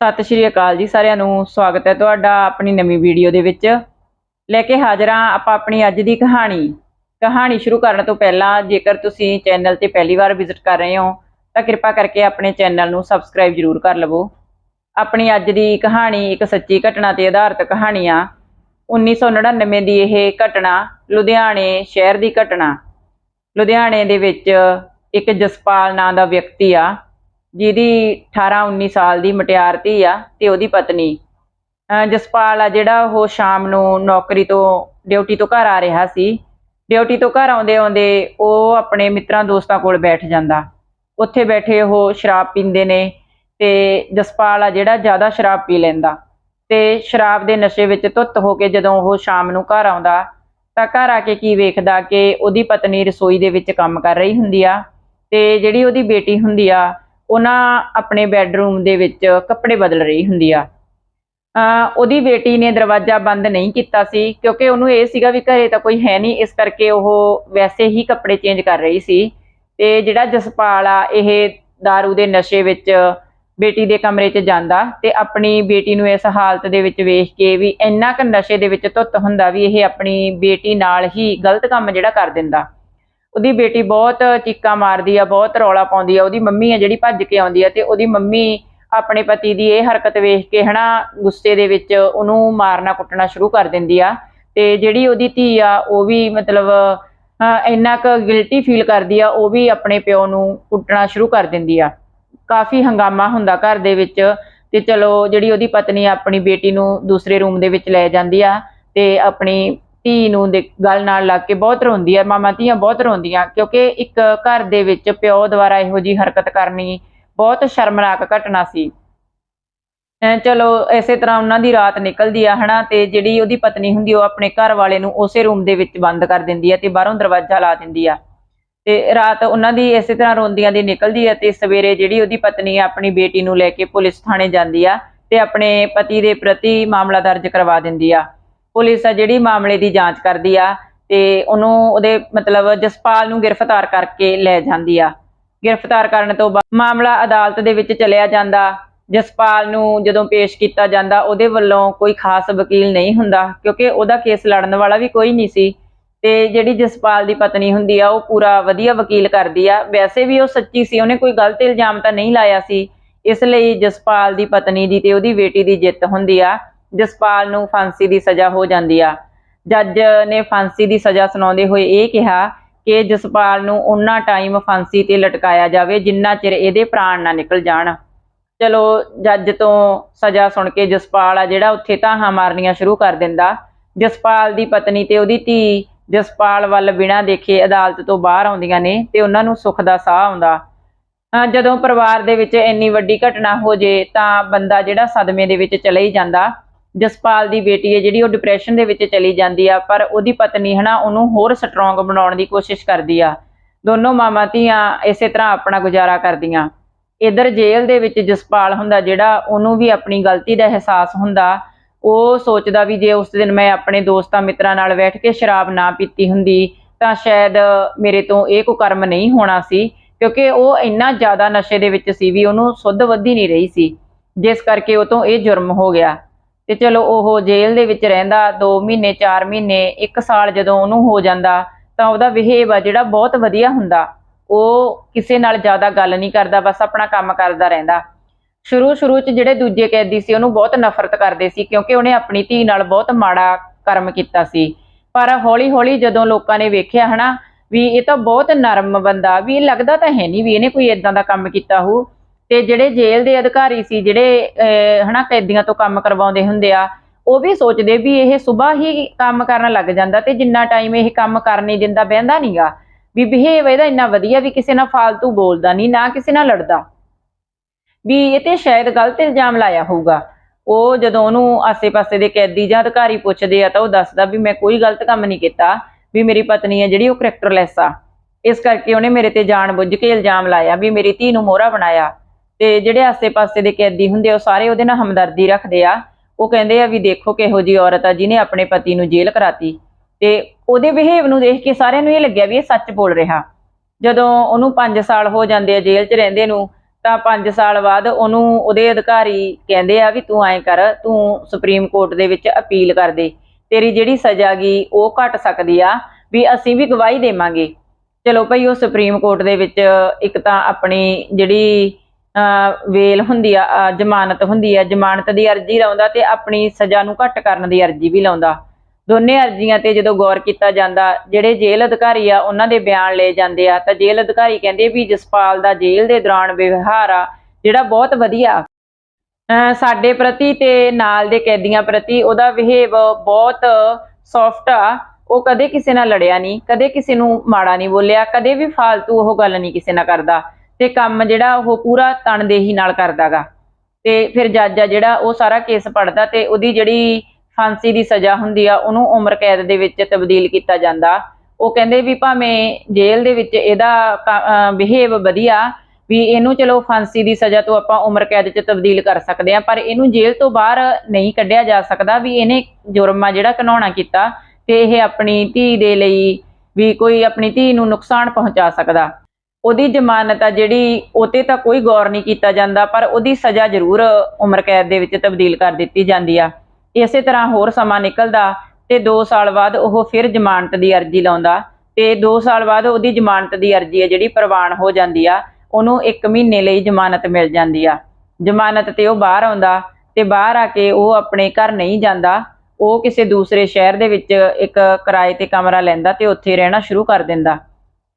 ਸਤਿ ਸ਼੍ਰੀ ਅਕਾਲ ਜੀ ਸਾਰਿਆਂ ਨੂੰ, ਸਵਾਗਤ ਹੈ ਤੁਹਾਡਾ ਆਪਣੀ ਨਵੀਂ ਵੀਡੀਓ ਦੇ ਵਿੱਚ। ਲੈ ਕੇ ਹਾਜ਼ਰ ਹਾਂ ਆਪਾਂ ਆਪਣੀ ਅੱਜ ਦੀ ਕਹਾਣੀ। ਕਹਾਣੀ ਸ਼ੁਰੂ ਕਰਨ ਤੋਂ ਪਹਿਲਾਂ ਜੇਕਰ ਤੁਸੀਂ ਚੈਨਲ ਤੇ ਪਹਿਲੀ ਵਾਰ ਵਿਜ਼ਿਟ ਕਰ ਰਹੇ ਹੋ, ਤਾਂ ਕਿਰਪਾ ਕਰਕੇ ਆਪਣੇ ਚੈਨਲ ਨੂੰ ਸਬਸਕ੍ਰਾਈਬ ਜ਼ਰੂਰ ਕਰ ਲਵੋ। ਆਪਣੀ ਅੱਜ ਦੀ ਕਹਾਣੀ ਇੱਕ ਸੱਚੀ ਘਟਨਾ ਤੇ ਆਧਾਰਿਤ ਕਹਾਣੀ ਆ। 1999 ਦੀ ਇਹ ਘਟਨਾ ਲੁਧਿਆਣੇ ਸ਼ਹਿਰ ਦੀ ਘਟਨਾ। ਲੁਧਿਆਣੇ ਦੇ ਵਿੱਚ ਇੱਕ ਜਸਪਾਲ ਨਾਂ ਦਾ ਵਿਅਕਤੀ ਆ। ਜਿਹਦੀ 18 19 ਸਾਲ ਦੀ ਮਟਿਆਰ ਧੀ ਆ ਤੇ ਉਹਦੀ ਪਤਨੀ। ਜਸਪਾਲ ਆ ਜਿਹੜਾ ਉਹ ਸ਼ਾਮ ਨੂੰ ਨੌਕਰੀ ਤੋਂ, ਡਿਊਟੀ ਤੋਂ ਘਰ ਆ ਰਿਹਾ ਸੀ। ਡਿਊਟੀ ਤੋਂ ਘਰ ਆਉਂਦੇ ਆਉਂਦੇ ਉਹ ਆਪਣੇ ਮਿੱਤਰਾਂ ਦੋਸਤਾਂ ਕੋਲ ਬੈਠ ਜਾਂਦਾ। ਉੱਥੇ ਬੈਠੇ ਉਹ ਸ਼ਰਾਬ ਪੀਂਦੇ ਨੇ ਤੇ ਜਸਪਾਲ ਆ ਜਿਹੜਾ ਜ਼ਿਆਦਾ ਸ਼ਰਾਬ ਪੀ ਲੈਂਦਾ। ਤੇ ਸ਼ਰਾਬ ਦੇ ਨਸ਼ੇ ਵਿੱਚ ਧੁੱਤ ਹੋ ਕੇ ਜਦੋਂ ਉਹ ਸ਼ਾਮ ਨੂੰ ਘਰ ਆਉਂਦਾ, ਤਾਂ ਘਰ ਆ ਕੇ ਕੀ ਵੇਖਦਾ ਕਿ ਉਹਦੀ ਪਤਨੀ ਰਸੋਈ ਦੇ ਵਿੱਚ ਕੰਮ ਕਰ ਰਹੀ ਹੁੰਦੀ ਆ ਤੇ ਜਿਹੜੀ ਉਹਦੀ ਬੇਟੀ ਹੁੰਦੀ ਆ ਉਹਨਾਂ ਆਪਣੇ ਬੈੱਡਰੂਮ ਦੇ ਵਿੱਚ ਕੱਪੜੇ ਬਦਲ ਰਹੀ ਹੁੰਦੀ ਆ। ਉਹਦੀ ਬੇਟੀ ਨੇ ਦਰਵਾਜ਼ਾ ਬੰਦ ਨਹੀਂ ਕੀਤਾ ਸੀ, ਕਿਉਂਕਿ ਉਹਨੂੰ ਇਹ ਸੀਗਾ ਵੀ ਘਰੇ ਤਾਂ ਕੋਈ ਹੈ ਨਹੀਂ, ਇਸ ਕਰਕੇ ਉਹ ਵੈਸੇ ਹੀ ਕੱਪੜੇ ਚੇਂਜ ਕਰ ਰਹੀ ਸੀ। ਤੇ ਜਿਹੜਾ ਜਸਪਾਲ ਆ, ਇਹ दारू ਦੇ ਨਸ਼ੇ ਵਿੱਚ ਬੇਟੀ ਦੇ ਕਮਰੇ 'ਚ ਜਾਂਦਾ ਤੇ ਆਪਣੀ ਬੇਟੀ ਨੂੰ ਇਸ ਹਾਲਤ ਦੇ ਵਿੱਚ ਵੇਖ ਕੇ ਵੀ ਇੰਨਾ ਕੁ ਨਸ਼ੇ ਦੇ ਵਿੱਚ ਧੁੱਤ ਹੁੰਦਾ ਵੀ ਇਹ ਆਪਣੀ ਬੇਟੀ ਨਾਲ ਹੀ ਗਲਤ ਕੰਮ ਜਿਹੜਾ ਕਰ ਦਿੰਦਾ। ਉਹਦੀ ਬੇਟੀ ਬਹੁਤ ਚੀਕਾਂ ਮਾਰਦੀ ਆ, ਬਹੁਤ ਰੌਲਾ ਪਾਉਂਦੀ ਆ, ਉਹਦੀ ਮੰਮੀ ਆ ਜਿਹੜੀ ਭੱਜ ਕੇ ਆਉਂਦੀ ਆ ਤੇ ਉਹਦੀ ਮੰਮੀ ਆਪਣੇ ਪਤੀ ਦੀ ਇਹ ਹਰਕਤ ਵੇਖ ਕੇ ਹਨਾ ਗੁੱਸੇ ਦੇ ਵਿੱਚ ਉਹਨੂੰ ਮਾਰਨਾ ਕੁੱਟਣਾ ਸ਼ੁਰੂ ਕਰ ਦਿੰਦੀ ਆ ਤੇ ਜਿਹੜੀ ਉਹਦੀ ਧੀ ਆ, ਉਹ ਵੀ ਮਤਲਬ ਇੰਨਾ ਕੁ ਗਿਲਟੀ ਫੀਲ ਕਰਦੀ ਆ, ਉਹ ਵੀ ਆਪਣੇ ਪਿਓ ਨੂੰ ਕੁੱਟਣਾ ਸ਼ੁਰੂ ਕਰ ਦਿੰਦੀ ਆ। ਕਾਫੀ ਹੰਗਾਮਾ ਹੁੰਦਾ ਘਰ ਦੇ ਵਿੱਚ ਤੇ ਚਲੋ ਜਿਹੜੀ ਉਹਦੀ ਪਤਨੀ ਆਪਣੀ ਬੇਟੀ ਨੂੰ ਦੂਸਰੇ ਰੂਮ ਦੇ ਵਿੱਚ ਲੈ ਜਾਂਦੀ ਆ ਤੇ ਆਪਣੀ ਧੀ ਨੂੰ ਦੇ ਗੱਲ ਨਾਲ ਲੱਗ ਕੇ ਬਹੁਤ ਰੋਂਦੀ ਆ, ਮਾਮਾ ਧੀਆਂ ਬਹੁਤ ਰੋਂਦੀਆਂ, ਕਿਉਂਕਿ ਇੱਕ ਘਰ ਦੇ ਵਿੱਚ ਪਿਓ ਦੁਆਰਾ ਇਹੋ ਜੀ ਹਰਕਤ ਕਰਨੀ ਬਹੁਤ ਸ਼ਰਮਨਾਕ ਘਟਨਾ ਸੀ। ਚਲੋ, ਇਸੇ ਤਰ੍ਹਾਂ ਉਹਨਾਂ ਦੀ ਰਾਤ ਨਿਕਲਦੀ ਆ, ਹਨਾ, ਤੇ ਜਿਹੜੀ ਉਹਦੀ ਪਤਨੀ ਹੁੰਦੀ ਉਹ ਆਪਣੇ ਘਰ ਵਾਲੇ ਨੂੰ ਉਸੇ ਰੂਮ ਦੇ ਵਿੱਚ ਬੰਦ ਕਰ ਦਿੰਦੀ ਆ ਤੇ ਬਾਹਰੋਂ ਦਰਵਾਜ਼ਾ ਲਾ ਦਿੰਦੀ ਆ। ਤੇ ਰਾਤ ਉਹਨਾਂ ਦੀ ਇਸੇ ਤਰ੍ਹਾਂ ਰੋਂਦੀਆਂ ਦੀ ਨਿਕਲਦੀ ਆ ਤੇ ਸਵੇਰੇ ਜਿਹੜੀ ਉਹਦੀ ਪਤਨੀ ਆਪਣੀ ਬੇਟੀ ਨੂੰ ਲੈ ਕੇ ਪੁਲਿਸ ਥਾਣੇ ਜਾਂਦੀ ਆ ਤੇ ਆਪਣੇ ਪਤੀ ਦੇ ਪ੍ਰਤੀ ਮਾਮਲਾ ਦਰਜ ਕਰਵਾ ਦਿੰਦੀ ਆ। ਪੁਲਿਸ ਆ ਜਿਹੜੀ ਮਾਮਲੇ ਦੀ ਜਾਂਚ ਕਰਦੀ ਆ ਤੇ ਉਹਨੂੰ ਉਹਦੇ ਮਤਲਬ ਜਸਪਾਲ ਨੂੰ ਗ੍ਰਿਫਤਾਰ ਕਰਕੇ ਲੈ ਜਾਂਦੀ ਆ। ਗ੍ਰਿਫਤਾਰ ਕਰਨ ਤੋਂ ਬਾਅਦ ਮਾਮਲਾ ਅਦਾਲਤ ਦੇ ਵਿੱਚ ਚਲਿਆ ਜਾਂਦਾ। ਜਸਪਾਲ ਨੂੰ ਜਦੋਂ ਪੇਸ਼ ਕੀਤਾ ਜਾਂਦਾ, ਉਹਦੇ ਵੱਲੋਂ ਕੋਈ ਖਾਸ ਵਕੀਲ ਨਹੀਂ ਹੁੰਦਾ, ਕਿਉਂਕਿ ਉਹਦਾ ਕੇਸ ਲੜਨ ਵਾਲਾ ਵੀ ਕੋਈ ਨਹੀਂ ਸੀ। ਤੇ ਜਿਹੜੀ ਜਸਪਾਲ ਦੀ ਪਤਨੀ ਹੁੰਦੀ ਆ, ਉਹ ਪੂਰਾ ਵਧੀਆ ਵਕੀਲ ਕਰਦੀ ਆ। ਵੈਸੇ ਵੀ ਉਹ ਸੱਚੀ ਸੀ, ਉਹਨੇ ਕੋਈ ਗਲਤ ਇਲਜ਼ਾਮ ਤਾਂ ਨਹੀਂ ਲਾਇਆ ਸੀ। ਇਸ ਲਈ ਜਸਪਾਲ ਦੀ ਪਤਨੀ ਦੀ ਤੇ ਉਹਦੀ ਬੇਟੀ ਦੀ ਜਿੱਤ ਹੁੰਦੀ ਆ। ਜਸਪਾਲ ਨੂੰ ਫਾਂਸੀ ਦੀ ਸਜ਼ਾ ਹੋ ਜਾਂਦੀ ਆ। ਜੱਜ ਨੇ ਫਾਂਸੀ ਦੀ ਸਜ਼ਾ ਸੁਣਾਉਂਦੇ ਹੋਏ ਇਹ ਕਿਹਾ ਕਿ ਜਸਪਾਲ ਨੂੰ ਉਹਨਾਂ ਟਾਈਮ ਫਾਂਸੀ ਤੇ ਲਟਕਾਇਆ ਜਾਵੇ ਜਿੰਨਾ ਚਿਰ ਇਹਦੇ ਪ੍ਰਾਣ ਨਾ ਨਿਕਲ ਜਾਣ। ਚਲੋ, ਜੱਜ ਤੋਂ ਸਜ਼ਾ ਸੁਣ ਕੇ ਜਸਪਾਲ ਆ ਜਿਹੜਾ ਉੱਥੇ ਧਾਹਾਂ ਮਾਰਨੀਆਂ ਸ਼ੁਰੂ ਕਰ ਦਿੰਦਾ। ਜਸਪਾਲ ਦੀ ਪਤਨੀ ਤੇ ਉਹਦੀ ਧੀ ਜਸਪਾਲ ਵੱਲ ਬਿਨਾਂ ਦੇਖੇ ਅਦਾਲਤ ਤੋਂ ਬਾਹਰ ਆਉਂਦੀਆਂ ਨੇ ਤੇ ਉਹਨਾਂ ਨੂੰ ਸੁੱਖ ਦਾ ਸਾਹ ਆਉਂਦਾ। ਅਹ ਜਦੋਂ ਪਰਿਵਾਰ ਦੇ ਵਿੱਚ ਇੰਨੀ ਵੱਡੀ ਘਟਨਾ ਹੋ ਜੇ ਤਾਂ ਬੰਦਾ ਜਿਹੜਾ ਸਦਮੇ ਦੇ ਵਿੱਚ ਚਲੇ ਹੀ ਜਾਂਦਾ। ਜਸਪਾਲ ਦੀ ਬੇਟੀ ਹੈ ਜਿਹੜੀ ਉਹ ਡਿਪਰੈਸ਼ਨ ਦੇ ਵਿੱਚ ਚਲੀ ਜਾਂਦੀ ਆ, ਪਰ ਉਹਦੀ ਪਤਨੀ ਹਨਾ, ਉਹਨੂੰ ਹੋਰ ਸਟਰੋਂਗ ਬਣਾਉਣ ਦੀ ਕੋਸ਼ਿਸ਼ ਕਰਦੀ ਆ। ਦੋਨੋਂ ਮਾਮਾ ਧੀਆਂ ਇਸੇ ਤਰ੍ਹਾਂ ਆਪਣਾ ਗੁਜ਼ਾਰਾ ਕਰਦੀਆਂ। ਇਧਰ ਜੇਲ੍ਹ ਦੇ ਵਿੱਚ ਜਸਪਾਲ ਹੁੰਦਾ ਜਿਹੜਾ, ਉਹਨੂੰ ਵੀ ਆਪਣੀ ਗਲਤੀ ਦਾ ਅਹਿਸਾਸ ਹੁੰਦਾ। ਉਹ ਸੋਚਦਾ ਵੀ ਜੇ ਉਸ ਦਿਨ ਮੈਂ ਆਪਣੇ ਦੋਸਤਾਂ ਮਿੱਤਰਾਂ ਨਾਲ ਬੈਠ ਕੇ ਸ਼ਰਾਬ ਨਾ ਪੀਤੀ ਹੁੰਦੀ, ਤਾਂ ਸ਼ਾਇਦ ਮੇਰੇ ਤੋਂ ਇਹ ਕੁਕਰਮ ਨਹੀਂ ਹੋਣਾ ਸੀ, ਕਿਉਂਕਿ ਉਹ ਇੰਨਾ ਜ਼ਿਆਦਾ ਨਸ਼ੇ ਦੇ ਵਿੱਚ ਸੀ ਵੀ ਉਹਨੂੰ ਸੁੱਧ ਵੱਧੀ ਨਹੀਂ ਰਹੀ ਸੀ। ਜਿਸ ਕਰਕੇ ਉਹ ਤੋਂ ਇਹ ਜੁਰਮ ਹੋ ਗਿਆ। ਤੇ ਚਲੋ ਉਹ ਜੇਲ੍ਹ ਦੇ ਵਿੱਚ ਰਹਿੰਦਾ 2 ਮਹੀਨੇ 4 ਮਹੀਨੇ 1 ਸਾਲ ਜਦੋਂ ਉਹਨੂੰ ਹੋ ਜਾਂਦਾ, ਤਾਂ ਉਹਦਾ ਬਿਹੇਵ ਆ ਜਿਹੜਾ ਬਹੁਤ ਵਧੀਆ ਹੁੰਦਾ। ਉਹ ਕਿਸੇ ਨਾਲ ਜ਼ਿਆਦਾ ਗੱਲ ਨਹੀਂ ਕਰਦਾ, ਬਸ ਆਪਣਾ ਕੰਮ ਕਰਦਾ ਰਹਿੰਦਾ। ਸ਼ੁਰੂ ਸ਼ੁਰੂ ਚ ਜਿਹੜੇ ਦੂਜੇ ਕੈਦੀ ਸੀ, ਉਹਨੂੰ ਬਹੁਤ ਨਫ਼ਰਤ ਕਰਦੇ ਸੀ, ਕਿਉਂਕਿ ਉਹਨੇ ਆਪਣੀ ਧੀ ਨਾਲ ਬਹੁਤ ਮਾੜਾ ਕਰਮ ਕੀਤਾ ਸੀ। ਪਰ ਹੌਲੀ ਹੌਲੀ ਜਦੋਂ ਲੋਕਾਂ ਨੇ ਵੇਖਿਆ ਹਨਾ, ਵੀ ਇਹ ਤਾਂ ਬਹੁਤ ਨਰਮ ਬੰਦਾ, ਵੀ ਲੱਗਦਾ ਤਾਂ ਹੈ ਨਹੀਂ ਵੀ ਇਹਨੇ ਕੋਈ ਇਦਾਂ ਦਾ ਕੰਮ ਕੀਤਾ ਹੋ ਤੇ ਜਿਹੜੇ ਜੇਲ੍ਹ ਦੇ ਅਧਿਕਾਰੀ ਸੀ ਜਿਹੜੇ ਅਹ, ਹਨਾ ਕੈਦੀਆਂ ਤੋਂ ਕੰਮ ਕਰਵਾਉਂਦੇ ਹੁੰਦੇ ਆ ਉਹ ਵੀ ਸੋਚਦੇ ਵੀ ਇਹ ਸਵੇਰ ਹੀ ਕੰਮ ਕਰਨ ਲੱਗ ਜਾਂਦਾ ਤੇ ਜਿੰਨਾ ਟਾਈਮ ਇਹ ਕੰਮ ਕਰ ਨਹੀਂ ਦਿੰਦਾ ਬਹਿੰਦਾ ਨਹੀਂਗਾ ਵੀ ਬਿਹੇਵ ਇਹਦਾ ਇੰਨਾ ਵਧੀਆ ਵੀ ਕਿਸੇ ਨਾਲ ਫਾਲਤੂ ਬੋਲਦਾ ਨਹੀਂ ਨਾ ਕਿਸੇ ਨਾਲ ਲੜਦਾ। ਵੀ ਇਹ ਤੇ ਸ਼ਾਇਦ ਗਲਤ ਇਲਜ਼ਾਮ ਲਾਇਆ ਹੋਊਗਾ। ਉਹ ਜਦੋਂ ਉਹਨੂੰ ਆਸੇ-ਪਾਸੇ ਦੇ ਕੈਦੀ ਜਾਂ ਅਧਿਕਾਰੀ ਪੁੱਛਦੇ ਆ ਤਾਂ ਉਹ ਦੱਸਦਾ ਵੀ ਮੈਂ ਕੋਈ ਗਲਤ ਕੰਮ ਨਹੀਂ ਕੀਤਾ ਵੀ ਮੇਰੀ ਪਤਨੀ ਹੈ ਜਿਹੜੀ ਉਹ ਕਰੈਕਟਰਲੈਸ ਆ। ਇਸ ਕਰਕੇ ਉਹਨੇ ਮੇਰੇ ਤੇ ਜਾਣਬੁੱਝ ਕੇ ਇਲਜ਼ਾਮ ਲਾਇਆ ਵੀ ਮੇਰੀ ਧੀ ਨੂੰ ਮੋਹਰਾ ਬਣਾਇਆ। ਤੇ ਜਿਹੜੇ ਆਸੇ-ਪਾਸੇ ਦੇ ਕੈਦੀ ਹੁੰਦੇ ਆ, ਉਹ ਸਾਰੇ ਉਹਦੇ ਨਾਲ ਹਮਦਰਦੀ ਰੱਖਦੇ ਆ। ਉਹ ਕਹਿੰਦੇ ਆ ਵੀ ਦੇਖੋ ਕਿਹੋ ਜੀ ਔਰਤ ਆ, ਜਿਹਨੇ ਆਪਣੇ ਪਤੀ ਨੂੰ ਜੇਲ੍ਹ ਕਰਾਤੀ। ਤੇ ਉਹਦੇ ਬਿਹੇਵ ਨੂੰ ਦੇਖ ਕੇ ਸਾਰਿਆਂ ਨੂੰ ਇਹ ਲੱਗਿਆ ਵੀ ਇਹ ਸੱਚ ਬੋਲ ਰਿਹਾ। ਜਦੋਂ ਉਹਨੂੰ 5 ਸਾਲ ਹੋ ਜਾਂਦੇ ਆ ਜੇਲ੍ਹ 'ਚ ਰਹਿੰਦੇ ਨੂੰ, ਤਾਂ 5 ਸਾਲ ਬਾਅਦ ਉਹਨੂੰ ਉਹਦੇ ਅਧਿਕਾਰੀ ਕਹਿੰਦੇ ਆ ਵੀ ਤੂੰ ਐਂ ਕਰ, ਤੂੰ ਸੁਪਰੀਮ ਕੋਰਟ ਦੇ ਵਿੱਚ ਅਪੀਲ ਕਰ ਦੇ। ਤੇਰੀ ਜਿਹੜੀ ਸਜ਼ਾ ਗਈ ਉਹ ਘਟ ਸਕਦੀ ਆ, ਵੀ ਅਸੀਂ ਵੀ ਗਵਾਹੀ ਦੇਵਾਂਗੇ। ਚਲੋ ਭਾਈ ਉਹ ਸੁਪਰੀਮ ਕੋਰਟ ਦੇ ਵਿੱਚ ਇੱਕ ਤਾਂ ਆਪਣੀ ਜਿਹੜੀ ਵੇਲ ਹੁੰਦੀ ਆ ਜ਼ਮਾਨਤ ਹੁੰਦੀ ਆ, ਜ਼ਮਾਨਤ ਦੀ ਅਰਜ਼ੀ ਲਾਉਂਦਾ ਤੇ ਆਪਣੀ ਸਜ਼ਾ ਨੂੰ ਘੱਟ ਕਰਨ ਦੀ ਅਰਜ਼ੀ ਵੀ ਲਾਉਂਦਾ। ਦੋਨੇ ਅਰਜ਼ੀਆਂ ਤੇ ਜਦੋਂ ਗੌਰ ਕੀਤਾ ਜਾਂਦਾ, ਜਿਹੜੇ ਜੇਲ੍ਹ ਅਧਿਕਾਰੀ ਆ, ਉਹਨਾਂ ਦੇ ਬਿਆਨ ਲਏ ਜਾਂਦੇ ਆ। ਤਾਂ ਜੇਲ੍ਹ ਅਧਿਕਾਰੀ ਕਹਿੰਦੇ ਵੀ ਜਸਪਾਲ ਦਾ ਜੇਲ੍ਹ ਦੇ ਦੌਰਾਨ ਵਿਵਹਾਰ ਆ, ਜਿਹੜਾ ਬਹੁਤ ਵਧੀਆ। ਅਹ, ਸਾਡੇ ਪ੍ਰਤੀ ਤੇ ਨਾਲ ਦੇ ਕੈਦੀਆਂ ਪ੍ਰਤੀ ਉਹਦਾ ਬਿਹੇਵ ਬਹੁਤ ਸੌਫਟ ਆ। ਉਹ ਕਦੇ ਕਿਸੇ ਨਾਲ ਲੜਿਆ ਨਹੀਂ, ਕਦੇ ਕਿਸੇ ਨੂੰ ਮਾੜਾ ਨਹੀਂ ਬੋਲਿਆ, ਕਦੇ ਵੀ ਫਾਲਤੂ ਉਹ ਗੱਲ ਨਹੀਂ ਕਿਸੇ ਨਾਲ ਕਰਦਾ। ਤੇ ਕੰਮ ਜਿਹੜਾ ਉਹ ਪੂਰਾ ਤਨਦੇਹੀ ਨਾਲ ਕਰਦਾਗਾ। ਤੇ ਫਿਰ ਜੱਜ ਆ ਜਿਹੜਾ ਉਹ ਸਾਰਾ ਕੇਸ ਪੜਦਾ ਤੇ ਉਹਦੀ ਜਿਹੜੀ ਫਾਂਸੀ ਦੀ ਸਜ਼ਾ ਹੁੰਦੀ ਆ, ਉਹਨੂੰ ਉਮਰ ਕੈਦ ਦੇ ਵਿੱਚ ਤਬਦੀਲ ਕੀਤਾ ਜਾਂਦਾ। ਉਹ ਕਹਿੰਦੇ ਵੀ ਭਾਵੇਂ ਜੇਲ੍ਹ ਦੇ ਵਿੱਚ ਇਹਦਾ ਬਿਹੇਵ ਵਧੀਆ, ਵੀ ਇਹਨੂੰ ਚਲੋ ਫਾਂਸੀ ਦੀ ਸਜ਼ਾ ਤੋਂ ਆਪਾਂ ਉਮਰ ਕੈਦ 'ਚ ਤਬਦੀਲ ਕਰ ਸਕਦੇ ਆ ਪਰ ਇਹਨੂੰ ਜੇਲ੍ਹ ਤੋਂ ਬਾਹਰ ਨਹੀਂ ਕੱਢਿਆ ਜਾ ਸਕਦਾ ਵੀ ਇਹਨੇ ਜੁਰਮ ਆ ਜਿਹੜਾ ਘਨਾਉਣਾ ਕੀਤਾ ਤੇ ਇਹ ਆਪਣੀ ਧੀ ਦੇ ਲਈ ਵੀ ਕੋਈ ਆਪਣੀ ਧੀ ਨੂੰ ਨੁਕਸਾਨ ਪਹੁੰਚਾ ਸਕਦਾ। ਉਹਦੀ ਜ਼ਮਾਨਤ ਆ ਜਿਹੜੀ, ਉਹਤੇ ਤਾਂ ਕੋਈ ਗੌਰ ਨਹੀਂ ਕੀਤਾ ਜਾਂਦਾ, ਪਰ ਉਹਦੀ ਸਜ਼ਾ ਜ਼ਰੂਰ ਉਮਰ ਕੈਦ ਦੇ ਵਿੱਚ ਤਬਦੀਲ ਕਰ ਦਿੱਤੀ ਜਾਂਦੀ ਆ। ਇਸੇ ਤਰ੍ਹਾਂ ਹੋਰ ਸਮਾਂ ਨਿਕਲਦਾ ਤੇ 2 ਸਾਲ ਬਾਅਦ ਉਹ ਫਿਰ ਜ਼ਮਾਨਤ ਦੀ ਅਰਜ਼ੀ ਲਾਉਂਦਾ। ਤੇ 2 ਸਾਲ ਬਾਅਦ ਉਹਦੀ ਜ਼ਮਾਨਤ ਦੀ ਅਰਜ਼ੀ ਹੈ ਜਿਹੜੀ ਪ੍ਰਵਾਨ ਹੋ ਜਾਂਦੀ ਆ, ਉਹਨੂੰ 1 ਮਹੀਨੇ ਲਈ ਜ਼ਮਾਨਤ ਮਿਲ ਜਾਂਦੀ ਆ। ਜ਼ਮਾਨਤ ਤੇ ਉਹ ਬਾਹਰ ਆਉਂਦਾ ਤੇ ਬਾਹਰ ਆ ਕੇ ਉਹ ਆਪਣੇ ਘਰ ਨਹੀਂ ਜਾਂਦਾ। ਉਹ ਕਿਸੇ ਦੂਸਰੇ ਸ਼ਹਿਰ ਦੇ ਵਿੱਚ ਇੱਕ ਕਿਰਾਏ ਤੇ ਕਮਰਾ ਲੈਂਦਾ ਤੇ ਉੱਥੇ ਰਹਿਣਾ ਸ਼ੁਰੂ ਕਰ ਦਿੰਦਾ।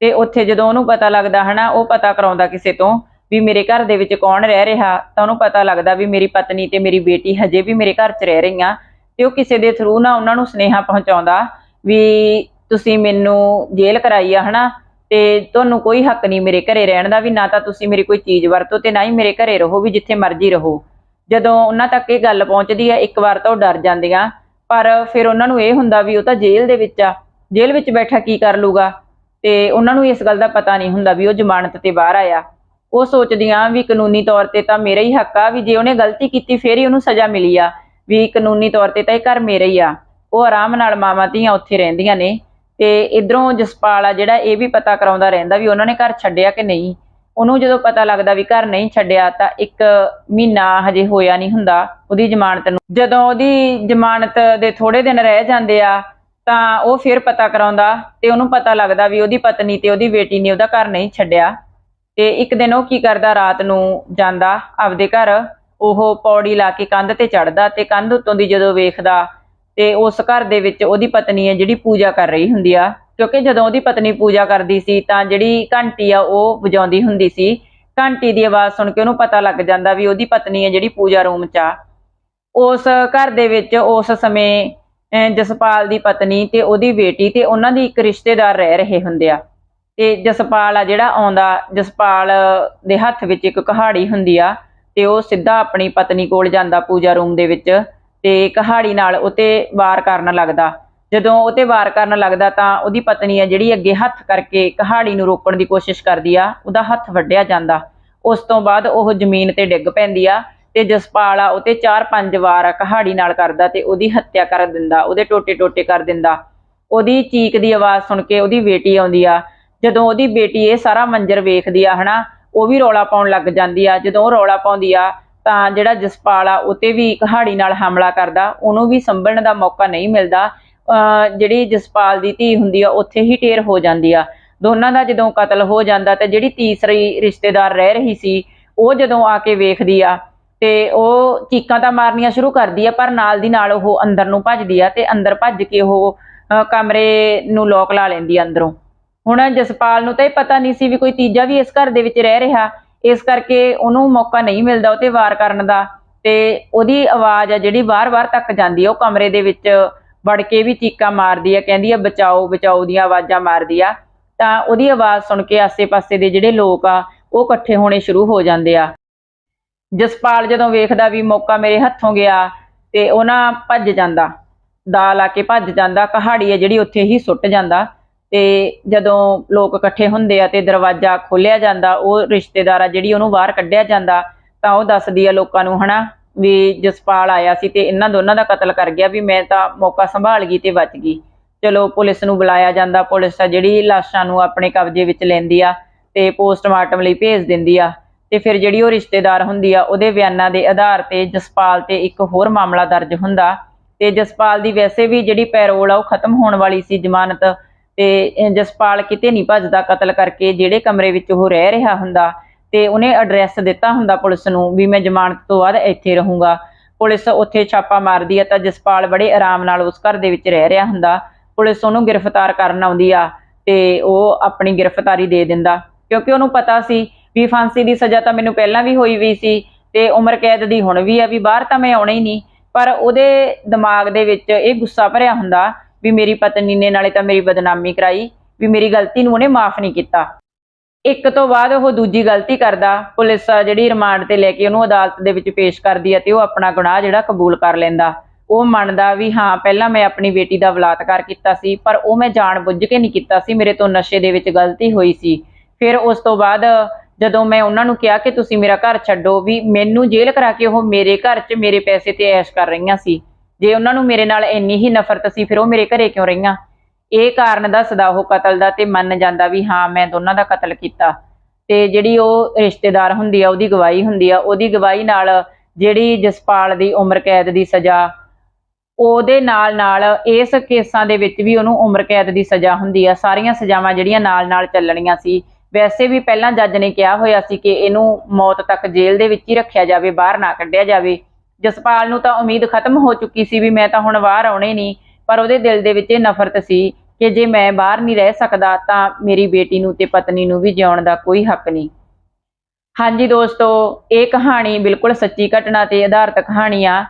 ਤੇ ਉੱਥੇ ਜਦੋਂ ਉਹਨੂੰ ਪਤਾ ਲੱਗਦਾ ਹਨਾ, ਉਹ ਪਤਾ ਕਰਾਉਂਦਾ ਕਿਸੇ ਤੋਂ ਵੀ ਮੇਰੇ ਘਰ ਦੇ ਵਿੱਚ ਕੌਣ ਰਹਿ ਰਿਹਾ, ਤਾਂ ਉਹਨੂੰ ਪਤਾ ਲੱਗਦਾ ਵੀ ਮੇਰੀ ਪਤਨੀ ਤੇ ਮੇਰੀ ਬੇਟੀ ਹਜੇ ਵੀ ਮੇਰੇ ਘਰ 'ਚ ਰਹਿ ਰਹੀਆਂ ਤੇ ਉਹ ਕਿਸੇ ਦੇ ਥਰੂ ਨਾ ਉਹਨਾਂ ਨੂੰ ਸੁਨੇਹਾ ਪਹੁੰਚਾਉਂਦਾ ਵੀ ਤੁਸੀਂ ਮੈਨੂੰ ਜੇਲ੍ਹ ਕਰਾਈ ਆ ਹਨਾ ਤੇ ਤੁਹਾਨੂੰ ਕੋਈ ਹੱਕ ਨਹੀਂ ਮੇਰੇ ਘਰੇ ਰਹਿਣ ਦਾ ਵੀ, ਨਾ ਤਾਂ ਤੁਸੀਂ ਮੇਰੀ ਕੋਈ ਚੀਜ਼ ਵਰਤੋ ਤੇ ਨਾ ਹੀ ਮੇਰੇ ਘਰੇ ਰਹੋ ਵੀ ਜਿੱਥੇ ਮਰਜ਼ੀ ਰਹੋ। ਜਦੋਂ ਉਹਨਾਂ ਤੱਕ ਇਹ ਗੱਲ ਪਹੁੰਚਦੀ ਹੈ ਇੱਕ ਵਾਰ ਤਾਂ ਉਹ ਡਰ ਜਾਂਦੀਆਂ, ਪਰ ਫਿਰ ਉਹਨਾਂ ਨੂੰ ਇਹ ਹੁੰਦਾ ਵੀ ਉਹ ਤਾਂ ਜੇਲ੍ਹ ਦੇ ਵਿੱਚ ਆ, ਜੇਲ੍ਹ ਵਿੱਚ ਬੈਠਾ ਕੀ ਕਰ ਲੂਗਾ? ਤੇ ਉਹਨਾਂ ਨੂੰ ਇਸ ਗੱਲ ਦਾ ਪਤਾ ਨਹੀਂ ਹੁੰਦਾ ਵੀ ਉਹ ਜ਼ਮਾਨਤ ਤੇ ਬਾਹਰ ਆਇਆ। ਉਹ ਸੋਚਦੀਆਂ ਵੀ ਕਾਨੂੰਨੀ ਤੌਰ ਤੇ ਤਾਂ ਮੇਰਾ ਹੀ ਹੱਕ ਆ ਵੀ ਜੇ ਉਹਨੇ ਗਲਤੀ ਕੀਤੀ, ਫੇਰ ਹੀ ਉਹਨੂੰ ਸਜ਼ਾ ਮਿਲੀ ਆ। ਵੀ ਕਾਨੂੰਨੀ ਤੌਰ ਤੇ ਤਾਂ ਇਹ ਘਰ ਮੇਰਾ ਹੀ ਆ। ਉਹ ਆਰਾਮ ਨਾਲ ਮਾਵਾਂ ਧੀਆਂ ਉੱਥੇ ਰਹਿੰਦੀਆਂ ਨੇ ਤੇ ਇਧਰੋਂ ਜਸਪਾਲ ਆ ਜਿਹੜਾ ਇਹ ਵੀ ਪਤਾ ਕਰਾਉਂਦਾ ਰਹਿੰਦਾ ਵੀ ਉਹਨਾਂ ਨੇ ਘਰ ਛੱਡਿਆ ਕਿ ਨਹੀਂ। ਉਹਨੂੰ ਜਦੋਂ ਪਤਾ ਲੱਗਦਾ ਵੀ ਘਰ ਨਹੀਂ ਛੱਡਿਆ ਤਾਂ ਇੱਕ ਮਹੀਨਾ ਹਜੇ ਹੋਇਆ ਨਹੀਂ ਹੁੰਦਾ ਉਹਦੀ ਜ਼ਮਾਨਤ ਨੂੰ। ਜਦੋਂ ਉਹਦੀ ਜ਼ਮਾਨਤ ਦੇ ਥੋੜੇ ਦਿਨ ਰਹਿ ਜਾਂਦੇ ਆ ਤਾਂ ਉਹ ਫਿਰ ਪਤਾ ਕਰਾਉਂਦਾ ਤੇ ਉਹਨੂੰ ਪਤਾ ਲੱਗਦਾ ਵੀ ਉਹਦੀ ਪਤਨੀ ਤੇ ਉਹਦੀ ਬੇਟੀ ਨੇ ਉਹਦਾ ਘਰ ਨਹੀਂ ਛੱਡਿਆ। ਤੇ ਇੱਕ ਦਿਨ ਉਹ ਕੀ ਕਰਦਾ, ਰਾਤ ਨੂੰ ਜਾਂਦਾ ਆਪਦੇ ਘਰ, ਉਹ ਪੌੜੀ ਲਾ ਕੇ ਕੰਧ ਤੇ ਚੜਦਾ ਤੇ ਕੰਧ ਉੱਤੋਂ ਦੀ ਜਦੋਂ ਵੇਖਦਾ ਤੇ ਉਸ ਘਰ ਦੇ ਵਿੱਚ ਉਹਦੀ ਪਤਨੀ ਹੈ ਜਿਹੜੀ ਪੂਜਾ ਕਰ ਰਹੀ ਹੁੰਦੀ ਆ। ਕਿਉਂਕਿ ਜਦੋਂ ਉਹਦੀ ਪਤਨੀ ਪੂਜਾ ਕਰਦੀ ਸੀ ਤਾਂ ਜਿਹੜੀ ਘੰਟੀ ਆ ਉਹ ਵਜਾਉਂਦੀ ਹੁੰਦੀ ਸੀ। ਘੰਟੀ ਦੀ ਆਵਾਜ਼ ਸੁਣ ਕੇ ਉਹਨੂੰ ਪਤਾ ਲੱਗ ਜਾਂਦਾ ਵੀ ਉਹਦੀ ਪਤਨੀ ਹੈ ਜਿਹੜੀ ਪੂਜਾ ਰੂਮ 'ਚ ਆ। ਉਸ ਘਰ ਦੇ ਵਿੱਚ ਉਸ ਸਮੇਂ ਜਸਪਾਲ ਦੀ ਪਤਨੀ ਤੇ ਉਹਦੀ ਬੇਟੀ ਤੇ ਉਹਨਾਂ ਦੀ ਇੱਕ ਰਿਸ਼ਤੇਦਾਰ ਰਹਿ ਰਹੇ ਹੁੰਦੇ ਆ। ਤੇ ਜਸਪਾਲ ਆ ਜਿਹੜਾ ਆਉਂਦਾ, ਜਸਪਾਲ ਦੇ ਹੱਥ ਵਿੱਚ ਇੱਕ ਕਹਾੜੀ ਹੁੰਦੀ ਆ ਤੇ ਉਹ ਸਿੱਧਾ ਆਪਣੀ ਪਤਨੀ ਕੋਲ ਜਾਂਦਾ ਪੂਜਾ ਰੂਮ ਦੇ ਵਿੱਚ ਤੇ ਕਹਾੜੀ ਨਾਲ ਉਤੇ ਵਾਰ ਕਰਨ ਲੱਗਦਾ। ਜਦੋਂ ਉਤੇ ਵਾਰ ਕਰਨ ਲੱਗਦਾ ਤਾਂ ਉਹਦੀ ਪਤਨੀ ਆ ਜਿਹੜੀ ਅੱਗੇ ਹੱਥ ਕਰਕੇ ਕਹਾੜੀ ਨੂੰ ਰੋਕਣ ਦੀ ਕੋਸ਼ਿਸ਼ ਕਰਦੀ ਆ, ਉਹਦਾ ਹੱਥ ਵੱਢਿਆ ਜਾਂਦਾ। ਉਸ ਤੋਂ ਬਾਅਦ ਉਹ ਜ਼ਮੀਨ ਤੇ ਡਿੱਗ ਪੈਂਦੀ ਆ ਤੇ ਜਸਪਾਲ ਆ, ਉਹ ਤੇ ਚਾਰ ਪੰਜ ਵਾਰ ਕਹਾੜੀ ਨਾਲ ਕਰਦਾ ਤੇ ਉਹਦੀ ਹੱਤਿਆ ਕਰ ਦਿੰਦਾ, ਉਹਦੇ ਟੋਟੇ-ਟੋਟੇ ਕਰ ਦਿੰਦਾ। ਉਹਦੀ ਚੀਕ ਦੀ ਆਵਾਜ਼ ਸੁਣ ਕੇ ਉਹਦੀ ਬੇਟੀ ਆਉਂਦੀ ਆ। ਜਦੋਂ ਉਹਦੀ ਬੇਟੀ ਇਹ ਸਾਰਾ ਮੰਜ਼ਰ ਵੇਖਦੀ ਆ, ਹਨਾ, ਉਹ ਵੀ ਰੌਲਾ ਪਾਉਣ ਲੱਗ ਜਾਂਦੀ ਆ। ਜਦੋਂ ਉਹ ਰੌਲਾ ਪਾਉਂਦੀ ਆ, ਤਾਂ ਜਿਹੜਾ ਜਸਪਾਲ ਆ ਉਤੇ ਵੀ ਕਹਾੜੀ ਨਾਲ ਹਮਲਾ ਕਰਦਾ, ਉਹਨੂੰ ਵੀ ਸੰਭਲਣ ਦਾ ਮੌਕਾ ਨਹੀਂ ਮਿਲਦਾ। ਅਹ ਜਿਹੜੀ ਜਸਪਾਲ ਦੀ ਧੀ ਹੁੰਦੀ ਆ, ਉੱਥੇ ਹੀ ਢੇਰ ਹੋ ਜਾਂਦੀ ਆ। ਦੋਨਾਂ ਦਾ ਜਦੋਂ ਕਤਲ ਹੋ ਜਾਂਦਾ ਤੇ ਜਿਹੜੀ ਤੀਸਰੀ ਰਿਸ਼ਤੇਦਾਰ ਰਹਿ ਰਹੀ ਸੀ, ਉਹ ਜਦੋਂ ਆ ਕੇ ਵੇਖਦੀ ਆ ਤੇ ਉਹ ਚੀਕਾਂ ਤਾਂ ਮਾਰਨੀਆਂ ਸ਼ੁਰੂ ਕਰਦੀ ਆ, ਪਰ ਨਾਲ ਦੀ ਨਾਲ ਉਹ ਅੰਦਰ ਨੂੰ ਭੱਜਦੀ ਆ ਤੇ ਅੰਦਰ ਭੱਜ ਕੇ ਉਹ ਕਮਰੇ ਨੂੰ ਲੋਕ ਲਾ ਲੈਂਦੀ ਅੰਦਰੋਂ। ਹੁਣ ਜਸਪਾਲ ਨੂੰ ਤਾਂ ਇਹ ਪਤਾ ਨਹੀਂ ਸੀ ਵੀ ਕੋਈ ਤੀਜਾ ਵੀ ਇਸ ਘਰ ਦੇ ਵਿੱਚ ਰਹਿ ਰਿਹਾ। ਇਸ ਕਰਕੇ ਉਹਨੂੰ ਮੌਕਾ ਨਹੀਂ ਮਿਲਦਾ ਉਹ ਤੇ ਵਾਰ ਕਰਨ ਦਾ। ਤੇ ਉਹਦੀ ਆਵਾਜ਼ ਆ ਜਿਹੜੀ ਬਾਰ-ਬਾਰ ਤੱਕ ਜਾਂਦੀ ਆ, ਉਹ ਕਮਰੇ ਦੇ ਵਿੱਚ ਵੜ ਕੇ ਵੀ ਚੀਕਾਂ ਮਾਰਦੀ ਆ, ਕਹਿੰਦੀ ਆ, ਬਚਾਓ ਬਚਾਓ ਦੀਆਂ ਆਵਾਜ਼ਾਂ ਮਾਰਦੀ ਆ। ਤਾਂ ਉਹਦੀ ਆਵਾਜ਼ ਸੁਣ ਕੇ ਆਸੇ-ਪਾਸੇ ਦੇ ਜਿਹੜੇ ਲੋਕ ਆ, ਉਹ ਇਕੱਠੇ ਹੋਣੇ ਸ਼ੁਰੂ ਹੋ ਜਾਂਦੇ ਆ। ਜਸਪਾਲ ਜਦੋਂ ਵੇਖਦਾ ਵੀ ਮੌਕਾ ਮੇਰੇ ਹੱਥੋਂ ਗਿਆ ਤੇ ਉਹ ਨਾ ਭੱਜ ਜਾਂਦਾ, ਦਾਲ ਆ ਕੇ ਭੱਜ ਜਾਂਦਾ, ਕਹਾੜੀ ਆ ਜਿਹੜੀ ਉੱਥੇ ਹੀ ਸੁੱਟ ਜਾਂਦਾ ਤੇ ਜਦੋਂ ਲੋਕ ਇਕੱਠੇ ਹੁੰਦੇ ਆ ਤੇ ਦਰਵਾਜ਼ਾ ਖੋਲਿਆ ਜਾਂਦਾ, ਉਹ ਰਿਸ਼ਤੇਦਾਰ ਆ ਜਿਹੜੀ ਉਹਨੂੰ ਬਾਹਰ ਕੱਢਿਆ ਜਾਂਦਾ, ਤਾਂ ਉਹ ਦੱਸਦੀ ਆ ਲੋਕਾਂ ਨੂੰ ਹਨਾ ਵੀ ਜਸਪਾਲ ਆਇਆ ਸੀ ਤੇ ਇਹਨਾਂ ਦੋਨਾਂ ਦਾ ਕਤਲ ਕਰ ਗਿਆ ਵੀ ਮੈਂ ਤਾਂ ਮੌਕਾ ਸੰਭਾਲ ਗਈ ਤੇ ਬਚ ਗਈ। ਚਲੋ ਪੁਲਿਸ ਨੂੰ ਬੁਲਾਇਆ ਜਾਂਦਾ, ਪੁਲਿਸ ਆ ਜਿਹੜੀ ਲਾਸ਼ਾਂ ਨੂੰ ਆਪਣੇ ਕਬਜ਼ੇ ਵਿੱਚ ਲੈਂਦੀ ਆ ਤੇ ਪੋਸਟਮਾਰਟਮ ਲਈ ਭੇਜ ਦਿੰਦੀ ਆ। ਤੇ ਫਿਰ ਜਿਹੜੀ ਉਹ ਰਿਸ਼ਤੇਦਾਰ ਹੁੰਦੀ ਆ, ਉਹਦੇ ਬਿਆਨਾਂ ਦੇ ਆਧਾਰ ਤੇ ਜਸਪਾਲ ਤੇ ਇੱਕ ਹੋਰ ਮਾਮਲਾ ਦਰਜ ਹੁੰਦਾ। ਤੇ ਜਸਪਾਲ ਦੀ ਵੈਸੇ ਵੀ ਜਿਹੜੀ ਪੈਰੋਲ ਆ, ਉਹ ਖਤਮ ਹੋਣ ਵਾਲੀ ਸੀ ਜ਼ਮਾਨਤ ਤੇ ਜਸਪਾਲ ਕਿਤੇ ਨਹੀਂ ਭੱਜਦਾ ਕਤਲ ਕਰਕੇ ਜਿਹੜੇ ਕਮਰੇ ਵਿੱਚ ਉਹ ਰਹਿ ਰਿਹਾ ਹੁੰਦਾ ਤੇ ਉਹਨੇ ਐਡਰੈਸ ਦਿੱਤਾ ਹੁੰਦਾ ਪੁਲਿਸ ਨੂੰ ਵੀ ਮੈਂ ਜ਼ਮਾਨਤ ਤੋਂ ਬਾਅਦ ਇੱਥੇ ਰਹੂੰਗਾ। ਪੁਲਿਸ ਉੱਥੇ ਛਾਪਾ ਮਾਰਦੀ ਆ ਤਾਂ ਜਸਪਾਲ ਬੜੇ ਆਰਾਮ ਨਾਲ ਉਸ ਘਰ ਦੇ ਵਿੱਚ ਰਹਿ ਰਿਹਾ ਹੁੰਦਾ। ਪੁਲਿਸ ਉਹਨੂੰ ਗ੍ਰਿਫਤਾਰ ਕਰਨ ਆਉਂਦੀ ਆ ਤੇ ਉਹ ਆਪਣੀ ਗ੍ਰਿਫਤਾਰੀ ਦੇ ਦਿੰਦਾ। ਕਿਉਂਕਿ ਉਹਨੂੰ ਪਤਾ ਸੀ ਵੀ ਫਾਂਸੀ ਦੀ ਸਜ਼ਾ ਤਾਂ ਮੈਨੂੰ ਪਹਿਲਾਂ ਵੀ ਹੋਈ ਵੀ ਸੀ ਤੇ ਉਮਰ ਕੈਦ ਦੀ ਹੁਣ ਵੀ ਆ, ਵੀ ਬਾਹਰ ਤਾਂ ਮੈਂ ਆਉਣਾ ਹੀ ਨਹੀਂ। ਪਰ ਉਹਦੇ ਦਿਮਾਗ ਦੇ ਵਿੱਚ ਇਹ ਗੁੱਸਾ ਭਰਿਆ ਹੁੰਦਾ ਵੀ ਮੇਰੀ ਪਤਨੀ ਨੇ ਨਾਲੇ ਤਾਂ ਮੇਰੀ ਬਦਨਾਮੀ ਕਰਾਈ, ਵੀ ਮੇਰੀ ਗਲਤੀ ਨੂੰ ਉਹਨੇ ਮਾਫ ਨਹੀਂ ਕੀਤਾ। ਇੱਕ ਤੋਂ ਬਾਅਦ ਉਹ ਦੂਜੀ ਗਲਤੀ ਕਰਦਾ, ਪੁਲਿਸ ਜਿਹੜੀ ਰਿਮਾਂਡ ਤੇ ਲੈ ਕੇ ਉਹਨੂੰ ਅਦਾਲਤ ਦੇ ਵਿੱਚ ਪੇਸ਼ ਕਰਦੀ ਹੈ ਤੇ ਉਹ ਆਪਣਾ ਗੁਨਾਹ ਜਿਹੜਾ ਕਬੂਲ ਕਰ ਲੈਂਦਾ। ਉਹ ਮੰਨਦਾ ਵੀ ਹਾਂ, ਪਹਿਲਾਂ ਮੈਂ ਆਪਣੀ ਬੇਟੀ ਦਾ ਬਲਾਤਕਾਰ ਕੀਤਾ ਸੀ, ਪਰ ਉਹ ਮੈਂ ਜਾਣ ਬੁੱਝ ਕੇ ਨਹੀਂ ਕੀਤਾ ਸੀ, ਮੇਰੇ ਤੋਂ ਨਸ਼ੇ ਦੇ ਵਿੱਚ ਗਲਤੀ ਹੋਈ ਸੀ। ਫਿਰ ਉਸ ਤੋਂ ਬਾਅਦ ਜਦੋਂ ਮੈਂ ਉਹਨਾਂ ਨੂੰ ਕਿਹਾ ਕਿ ਤੁਸੀਂ ਮੇਰਾ ਘਰ ਛੱਡੋ ਵੀ ਮੈਨੂੰ ਜੇਲ੍ਹ ਕਰਾ ਕੇ ਉਹ ਮੇਰੇ ਘਰ 'ਚ ਮੇਰੇ ਪੈਸੇ ਤੇ ਐਸ਼ ਕਰ ਰਹੀਆਂ ਸੀ। ਜੇ ਉਹਨਾਂ ਨੂੰ ਮੇਰੇ ਨਾਲ ਇੰਨੀ ਹੀ ਨਫ਼ਰਤ ਸੀ, ਫਿਰ ਉਹ ਮੇਰੇ ਘਰੇ ਕਿਉਂ ਰਹੀਆਂ? ਇਹ ਕਾਰਨ ਦੱਸਦਾ ਉਹ ਕਤਲ ਦਾ ਤੇ ਮੰਨ ਜਾਂਦਾ ਵੀ ਹਾਂ, ਮੈਂ ਦੋਨਾਂ ਦਾ ਕਤਲ ਕੀਤਾ। ਤੇ ਜਿਹੜੀ ਉਹ ਰਿਸ਼ਤੇਦਾਰ ਹੁੰਦੀ ਆ, ਉਹਦੀ ਗਵਾਹੀ ਹੁੰਦੀ ਆ, ਉਹਦੀ ਗਵਾਹੀ ਨਾਲ ਜਿਹੜੀ ਜਸਪਾਲ ਦੀ ਉਮਰ ਕੈਦ ਦੀ ਸਜ਼ਾ, ਉਹਦੇ ਨਾਲ ਨਾਲ ਇਸ ਕੇਸਾਂ ਦੇ ਵਿੱਚ ਵੀ ਉਹਨੂੰ ਉਮਰ ਕੈਦ ਦੀ ਸਜ਼ਾ ਹੁੰਦੀ ਆ। ਸਾਰੀਆਂ ਸਜ਼ਾਵਾਂ ਜਿਹੜੀਆਂ ਨਾਲ ਨਾਲ ਚੱਲਣੀਆਂ ਸੀ। ਵੈਸੇ ਵੀ ਪਹਿਲਾਂ ਜੱਜ ਨੇ ਕਿਹਾ ਹੋਇਆ ਸੀ ਕਿ ਇਹਨੂੰ ਮੌਤ ਤੱਕ ਜੇਲ੍ਹ ਦੇ ਵਿੱਚ ਹੀ ਰੱਖਿਆ ਜਾਵੇ, ਬਾਹਰ ਨਾ ਕੱਢਿਆ ਜਾਵੇ। ਜਸਪਾਲ ਨੂੰ ਤਾਂ ਉਮੀਦ ਖਤਮ ਹੋ ਚੁੱਕੀ ਸੀ ਵੀ ਮੈਂ ਤਾਂ ਹੁਣ ਬਾਹਰ ਆਉਣੇ ਨਹੀਂ, ਪਰ ਉਹਦੇ ਦਿਲ ਦੇ ਵਿੱਚ ਇਹ ਨਫ਼ਰਤ ਸੀ ਕਿ ਜੇ ਮੈਂ ਬਾਹਰ ਨਹੀਂ ਰਹਿ ਸਕਦਾ ਤਾਂ ਮੇਰੀ ਬੇਟੀ ਨੂੰ ਤੇ ਪਤਨੀ ਨੂੰ ਵੀ ਜਿਉਣ ਦਾ ਕੋਈ ਹੱਕ ਨਹੀਂ। ਹਾਂਜੀ ਦੋਸਤੋ, ਇਹ ਕਹਾਣੀ ਬਿਲਕੁਲ ਸੱਚੀ ਘਟਨਾ ਤੇ ਆਧਾਰਿਤ ਕਹਾਣੀ ਆ।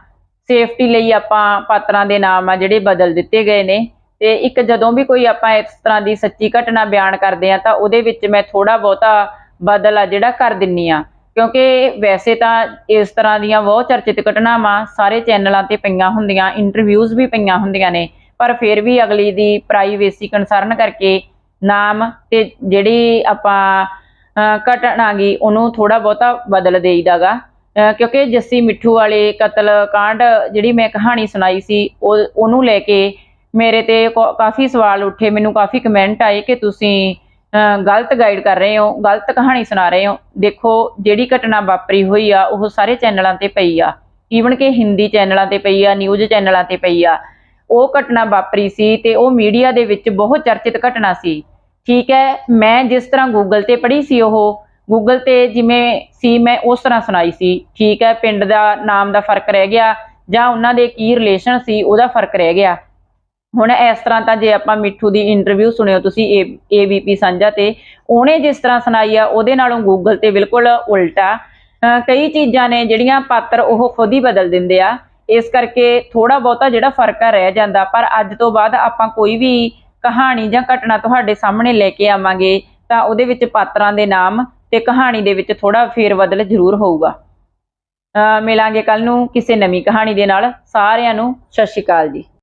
ਸੇਫਟੀ ਲਈ ਆਪਾਂ ਪਾਤਰਾਂ ਦੇ ਨਾਮ ਆ ਜਿਹੜੇ ਬਦਲ ਦਿੱਤੇ ਗਏ ਨੇ। ਤੇ ਇੱਕ ਜਦੋਂ ਵੀ ਕੋਈ ਆਪਾਂ ਇਸ ਤਰ੍ਹਾਂ ਦੀ ਸੱਚੀ ਘਟਨਾ ਬਿਆਨ ਕਰਦੇ ਆ ਤਾਂ ਉਹਦੇ ਵਿੱਚ ਮੈਂ ਥੋੜਾ ਬਹੁਤਾ ਬਦਲ ਆ ਜਿਹੜਾ ਕਰ ਦਿੰਨੀ ਆ ਕਿਉਂਕਿ ਵੈਸੇ ਤਾਂ ਇਸ ਤਰ੍ਹਾਂ ਦੀਆਂ ਬਹੁਤ ਚਰਚਿਤ ਘਟਨਾਵਾਂ ਸਾਰੇ ਚੈਨਲਾਂ ਤੇ ਪਈਆਂ ਹੁੰਦੀਆਂ ਇੰਟਰਵਿਊਜ਼ ਵੀ ਪਈਆਂ ਹੁੰਦੀਆਂ ਨੇ, ਪਰ ਫਿਰ ਵੀ ਅਗਲੀ ਦੀ ਪ੍ਰਾਈਵੇਸੀ ਕੰਸਰਨ ਕਰਕੇ ਨਾਮ ਤੇ ਜਿਹੜੀ ਆਪਾਂ, ਅਹ, ਘਟਨਾ ਗੀ ਉਹਨੂੰ ਥੋੜਾ ਬਹੁਤਾ ਬਦਲ ਦੇਈਦਾਗਾ। ਅਹ, ਕਿਉਂਕਿ ਜੱਸੀ ਮਿੱਠੂ ਵਾਲੇ ਕਤਲ ਕਾਂਡ ਜਿਹੜੀ ਮੈਂ ਕਹਾਣੀ ਸੁਣਾਈ ਸੀ, ਉਹ, ਉਹਨੂੰ ਲੈ ਕੇ ਮੇਰੇ ਤੇ ਕਾ- ਕਾਫੀ ਸਵਾਲ ਉੱਠੇ, ਮੈਨੂੰ ਕਾਫੀ ਕਮੈਂਟ ਆਏ ਕਿ ਤੁਸੀਂ ਅਹ ਗਲਤ ਗਾਈਡ ਕਰ ਰਹੇ ਹੋ, ਗਲਤ ਕਹਾਣੀ ਸੁਣਾ ਰਹੇ ਹੋ। ਦੇਖੋ, ਜਿਹੜੀ ਘਟਨਾ ਵਾਪਰੀ ਹੋਈ ਆ, ਉਹ ਸਾਰੇ ਚੈਨਲਾਂ ਤੇ ਪਈ ਆ। ਈਵਨ ਕਿ ਹਿੰਦੀ ਚੈਨਲਾਂ ਤੇ ਪਈ ਆ ਨਿਊਜ਼ ਚੈਨਲਾਂ ਤੇ ਪਈ ਆ। ਉਹ ਘਟਨਾ ਵਾਪਰੀ ਸੀ ਤੇ ਉਹ ਮੀਡੀਆ ਦੇ ਵਿੱਚ ਬਹੁਤ ਚਰਚਿਤ ਘਟਨਾ ਸੀ। ਠੀਕ ਹੈ, ਮੈਂ ਜਿਸ ਤਰ੍ਹਾਂ ਗੂਗਲ ਤੇ ਪੜ੍ਹੀ ਸੀ ਉਹ ਗੂਗਲ ਤੇ ਜਿਵੇਂ ਸੀ, ਮੈਂ ਉਸ ਤਰ੍ਹਾਂ ਸੁਣਾਈ ਸੀ। ਠੀਕ ਹੈ, ਪਿੰਡ ਦਾ ਨਾਮ ਦਾ ਫ਼ਰਕ ਰਹਿ ਗਿਆ ਜਾਂ ਉਹਨਾਂ ਦੇ ਕੀ ਰਿਲੇਸ਼ਨ ਸੀ, ਉਹਦਾ ਫ਼ਰਕ ਰਹਿ ਗਿਆ। ਹੁਣ ਇਸ ਤਰ੍ਹਾਂ ਤਾਂ ਜੇ ਆਪਾਂ ਮਿੱਠੂ ਦੀ ਇੰਟਰਵਿਊ ਸੁਣਿਓ, ਤੁਸੀਂ ਏਬੀਪੀ ਸਾਂਝਾ ਤੇ, ਉਹਨੇ ਜਿਸ ਤਰ੍ਹਾਂ ਸੁਣਾਈ ਆ, ਉਹਦੇ ਨਾਲੋਂ ਗੂਗਲ ਤੇ ਬਿਲਕੁਲ ਉਲਟਾ। ਕਈ ਚੀਜ਼ਾਂ ਨੇ ਜਿਹੜੀਆਂ ਪਾਤਰ ਉਹ ਖੁਦ ਹੀ ਬਦਲ ਦਿੰਦੇ ਆ। ਇਸ ਕਰਕੇ ਥੋੜਾ ਬਹੁਤਾ ਜਿਹੜਾ ਫ਼ਰਕ ਆ ਰਹਿ ਜਾਂਦਾ, ਪਰ ਅੱਜ ਤੋਂ ਬਾਅਦ ਆਪਾਂ ਕੋਈ ਵੀ ਕਹਾਣੀ ਜਾਂ ਘਟਨਾ ਤੁਹਾਡੇ ਸਾਹਮਣੇ ਲੈ ਕੇ ਆਵਾਂਗੇ, ਤਾਂ ਉਹਦੇ ਵਿੱਚ ਪਾਤਰਾਂ ਦੇ ਨਾਮ ਤੇ ਕਹਾਣੀ ਦੇ ਵਿੱਚ ਥੋੜਾ ਫੇਰ ਬਦਲ ਜ਼ਰੂਰ ਹੋਊਗਾ। ਮਿਲਾਂਗੇ ਕੱਲ ਨੂੰ ਕਿਸੇ ਨਵੀਂ ਕਹਾਣੀ ਦੇ ਨਾਲ। ਸਾਰਿਆਂ ਨੂੰ ਸਤਿ ਸ਼੍ਰੀ ਅਕਾਲ ਜੀ।